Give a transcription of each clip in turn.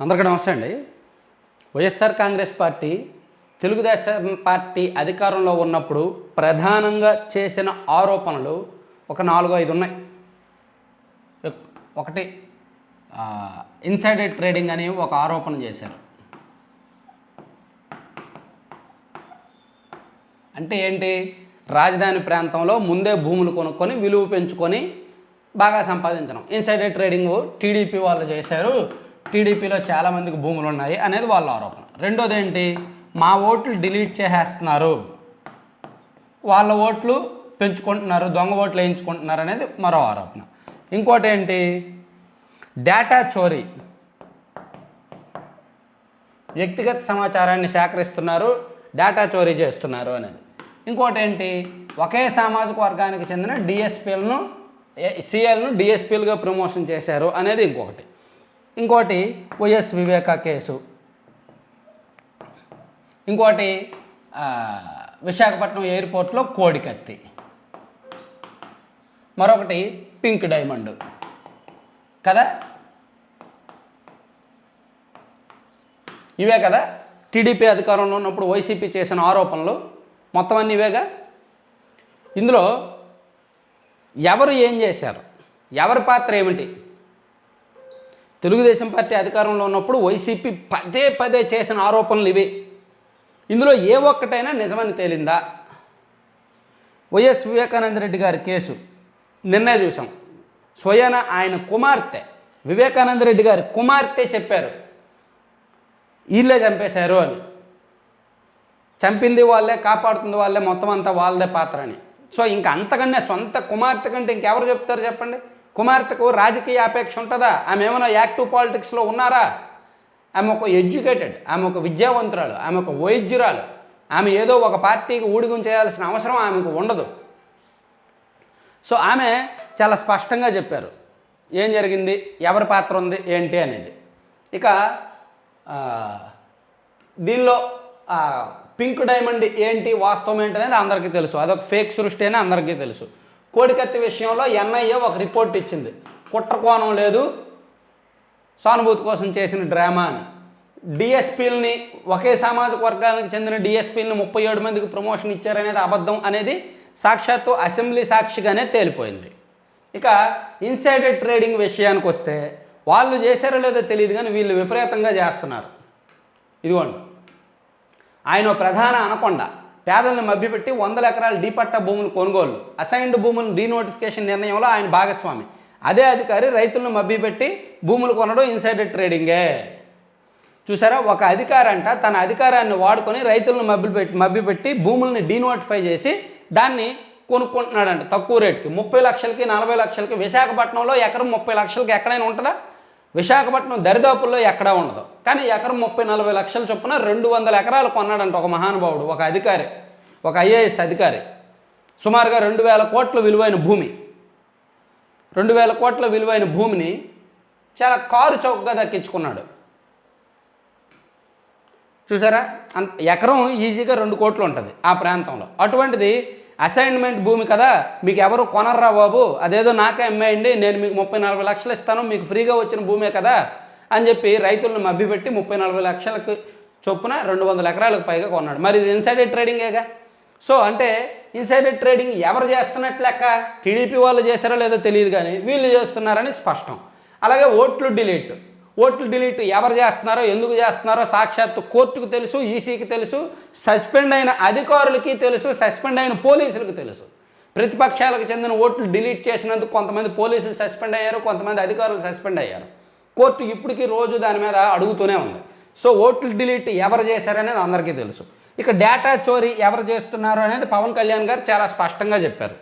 అందరికీ నమస్తే అండి. YSR Congress party Telugu Desam party అధికారంలో ఉన్నప్పుడు ప్రధానంగా చేసిన ఆరోపణలు ఒక నాలుగు ఐదు ఉన్నాయి. ఒకటి ఇన్సైడెడ్ ట్రేడింగ్ అని ఒక ఆరోపణ చేశారు. అంటే ఏంటి? రాజధాని ప్రాంతంలో ముందే భూములు కొనుక్కొని విలువ పెంచుకొని బాగా సంపాదించడం. ఇన్సైడెడ్ ట్రేడింగ్ టీడీపీ వాళ్ళు చేశారు. టీడీపీలో చాలామందికి భూములు ఉన్నాయి అనేది వాళ్ళ ఆరోపణ. రెండోది ఏంటి మా ఓట్లు డిలీట్ చేసేస్తున్నారు. వాళ్ళ ఓట్లు పెంచుకుంటున్నారు దొంగ ఓట్లు వేయించుకుంటున్నారు అనేది మరో ఆరోపణ. ఇంకోటి ఏంటి డేటా చోరీ. వ్యక్తిగత సమాచారాన్ని సేకరిస్తున్నారు డేటా చోరీ చేస్తున్నారు అనేది. ఇంకోటి ఏంటి ఒకే సామాజిక వర్గానికి చెందిన డిఎస్పీలను సిఎల్ను డిఎస్పీలుగా ప్రమోషన్ చేశారు అనేది ఇంకొకటి. ఇంకోటి వైఎస్ వివేక కేసు. ఇంకోటి విశాఖపట్నం ఎయిర్పోర్ట్లో కోడికత్తి. మరొకటి పింక్ డైమండ్. కదా? ఇవే కదా? టీడీపీ అధికారంలో ఉన్నప్పుడు వైసీపీ చేసిన ఆరోపణలు. మొత్తం అన్ని ఇవేగా? ఇందులో ఎవరు ఏం చేశారు? ఎవరి పాత్ర ఏమిటి? తెలుగుదేశం పార్టీ అధికారంలో ఉన్నప్పుడు వైసీపీ పదే పదే చేసిన ఆరోపణలు ఇవి. ఇందులో ఏ ఒక్కటైనా నిజమని తేలిందా? వైఎస్ వివేకానంద రెడ్డి గారి కేసు నిన్నే చూసాం స్వయాన ఆయన కుమార్తె వివేకానంద రెడ్డి గారి కుమార్తె చెప్పారు. వీళ్ళే చంపేశారు అని. చంపింది వాళ్ళే కాపాడుతుంది వాళ్ళే మొత్తం అంతా వాళ్ళదే పాత్ర అని. సో ఇంకా అంతకన్నా సొంత కుమార్తె కంటే ఇంకెవరు చెప్తారు చెప్పండి? కుమార్తెకు రాజకీయ అపేక్ష ఉంటుందా? ఆమె ఏమైనా యాక్టివ్ పాలిటిక్స్లో ఉన్నారా? ఆమె ఒక ఎడ్యుకేటెడ్ ఆమె ఒక విద్యావంతురాలు ఆమె ఒక వైద్యురాలు ఆమె ఏదో ఒక పార్టీకి ఊడిగం చేయాల్సిన అవసరం ఆమెకు ఉండదు. సో ఆమె చాలా స్పష్టంగా చెప్పారు. ఏం జరిగింది? ఎవరి పాత్ర ఉంది? ఏంటి అనేది. ఇక దీనిలో పింక్ డైమండ్ ఏంటి? వాస్తవం ఏంటి అనేది అందరికీ తెలుసు. అదొక ఫేక్ సృష్టి అని అందరికీ తెలుసు. కోడికత్తి విషయంలో ఎన్ఐఏ ఒక రిపోర్ట్ ఇచ్చింది. కుట్రకోణం లేదు. సానుభూతి కోసం చేసిన డ్రామా అని. డిఎస్పీలని ఒకే సామాజిక వర్గానికి చెందిన డిఎస్పీలని ముప్పై ఏడు మందికి ప్రమోషన్ ఇచ్చారనేది అబద్ధం అనేది సాక్షాత్తు అసెంబ్లీ సాక్షిగానే తేలిపోయింది. ఇక ఇన్సైడర్ ట్రేడింగ్ విషయానికి వస్తే వాళ్ళు చేశారో లేదో తెలియదు కానీ వీళ్ళు విపరీతంగా చేస్తున్నారు. ఇదిగోండి. ఆయన ఓ ప్రధాన అనకొండ. పేదలను మభ్యపెట్టి వందల ఎకరాల డీపట్ట భూములు కొనుగోలు అసైన్డ్ భూములు డీనోటిఫికేషన్ నిర్ణయంలో ఆయన భాగస్వామి. అదే అధికారి రైతులను మభ్యపెట్టి భూములు కొనడం ఇన్సైడర్ ట్రేడింగే చూసారా ఒక అధికారంట తన అధికారాన్ని వాడుకొని రైతులను మభ్యపెట్టి మభ్యపెట్టి భూముల్ని డీనోటిఫై చేసి దాన్ని కొనుక్కుంటున్నాడంట తక్కువ రేటుకి. ముప్పై లక్షలకి నలభై లక్షలకి విశాఖపట్నంలో ఎకరం ముప్పై లక్షలకి ఎక్కడైనా ఉంటుందా? విశాఖపట్నం దరిదాపుల్లో ఎక్కడా ఉండదు. కానీ ఎకరం ముప్పై నలభై లక్షల చొప్పున రెండు వందల ఎకరాలు కొన్నాడంట ఒక మహానుభావుడు ఒక అధికారి ఒక ఐఏఎస్ అధికారి. సుమారుగా రెండు వేల కోట్ల విలువైన భూమి. రెండు వేల కోట్ల విలువైన భూమిని చాలా కారు చౌకగా దక్కించుకున్నాడు. చూసారా? అంత ఎకరం ఈజీగా రెండు కోట్లు ఉంటుంది ఆ ప్రాంతంలో. అటువంటిది అసైన్మెంట్ భూమి కదా మీకు ఎవరు కొనర్రా బాబు? అదేదో నాకే అమ్మేయండి నేను మీకు ముప్పై నలభై లక్షలు ఇస్తాను మీకు ఫ్రీగా వచ్చిన భూమే కదా అని చెప్పి రైతులను మభ్యపెట్టి ముప్పై నలభై లక్షలకు చొప్పున రెండు వందల ఎకరాలకు పైగా కొన్నాడు. మరి ఇది ఇన్సైడెడ్ ట్రేడింగేగా? సో అంటే ఇన్సైడెడ్ ట్రేడింగ్ ఎవరు చేస్తున్నట్లు లెక్క? టీడీపీ వాళ్ళు చేశారో లేదో తెలియదు కానీ వీళ్ళు చేస్తున్నారని స్పష్టం. అలాగే ఓట్లు డిలీట్. ఓట్లు డిలీట్ ఎవరు చేస్తున్నారో ఎందుకు చేస్తున్నారో సాక్షాత్తు కోర్టుకు తెలుసు ఈసీకి తెలుసు సస్పెండ్ అయిన అధికారులకి తెలుసు సస్పెండ్ అయిన పోలీసులకు తెలుసు. ప్రతిపక్షాలకు చెందిన ఓట్లు డిలీట్ చేసినందుకు కొంతమంది పోలీసులు సస్పెండ్ అయ్యారు కొంతమంది అధికారులు సస్పెండ్ అయ్యారు. కోర్టు ఇప్పటికీ రోజు దాని మీద అడుగుతూనే ఉంది. సో ఓట్లు డిలీట్ ఎవరు చేశారనేది అందరికీ తెలుసు. ఇక డేటా చోరీ ఎవరు చేస్తున్నారు అనేది పవన్ కళ్యాణ్ గారు చాలా స్పష్టంగా చెప్పారు.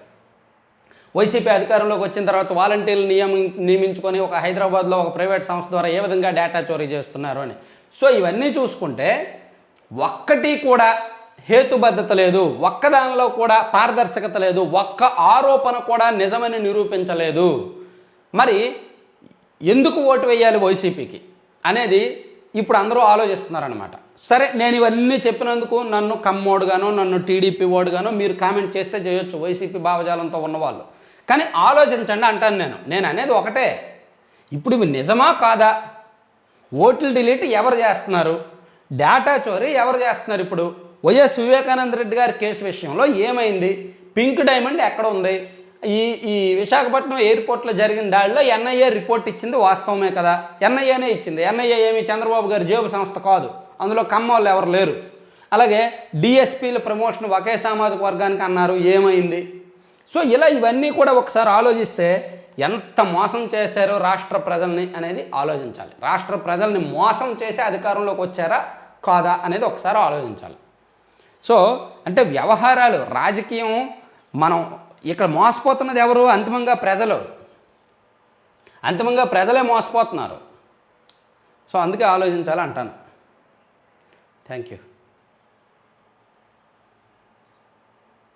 వైసీపీ అధికారంలోకి వచ్చిన తర్వాత వాలంటీర్లు నియమ నియమించుకొని ఒక హైదరాబాద్లో ఒక ప్రైవేట్ సంస్థ ద్వారా ఏ విధంగా డేటా చోరీ చేస్తున్నారు అని. సో ఇవన్నీ చూసుకుంటే ఒక్కటి కూడా హేతుబద్ధత లేదు. ఒక్కదానిలో కూడా పారదర్శకత లేదు. ఒక్క ఆరోపణ కూడా నిజమని నిరూపించలేదు. మరి ఎందుకు ఓటు వేయాలి వైసీపీకి అనేది ఇప్పుడు అందరూ ఆలోచిస్తున్నారనమాట సరే నేను ఇవన్నీ చెప్పినందుకు నన్ను కమ్మోడుగానో నన్ను టీడీపీ ఓడుగానో మీరు కామెంట్ చేస్తే చేయొచ్చు. వైసీపీ భావజాలంతో ఉన్నవాళ్ళు. కానీ ఆలోచించండి అంటాను నేను. నేను అనేది ఒకటే. ఇప్పుడు ఇవి నిజమా కాదా? ఓట్లు డిలీట్ ఎవరు చేస్తున్నారు? డేటా చోరీ ఎవరు చేస్తున్నారు ఇప్పుడు? వైఎస్ వివేకానంద రెడ్డి గారి కేసు విషయంలో ఏమైంది? పింక్ డైమండ్ ఎక్కడ ఉంది? ఈ ఈ విశాఖపట్నం ఎయిర్పోర్ట్లో జరిగిన దాడిలో ఎన్ఐఏ రిపోర్ట్ ఇచ్చింది వాస్తవమే కదా? ఎన్ఐఏనే ఇచ్చింది. ఎన్ఐఏ ఏమి? చంద్రబాబు గారి జేబు సంస్థ కాదు. అందులో కమ్మోళ్ళు ఎవరు లేరు. అలాగే డిఎస్పీల ప్రమోషన్ ఒకే సామాజిక వర్గానికి అన్నారు. ఏమైంది? సో ఇలా ఇవన్నీ కూడా ఒకసారి ఆలోచిస్తే ఎంత మోసం చేశారో రాష్ట్ర ప్రజల్ని అనేది ఆలోచించాలి. రాష్ట్ర ప్రజల్ని మోసం చేసి అధికారంలోకి వచ్చారా కాదా అనేది ఒకసారి ఆలోచించాలి. సో అంటే వ్యవహారాలు రాజకీయం మనం ఇక్కడ మోసపోతున్నది ఎవరు? అంతిమంగా ప్రజలు. అంతిమంగా ప్రజలే మోసపోతున్నారు. సో అందుకే ఆలోచించాలి అంటాను. Thank you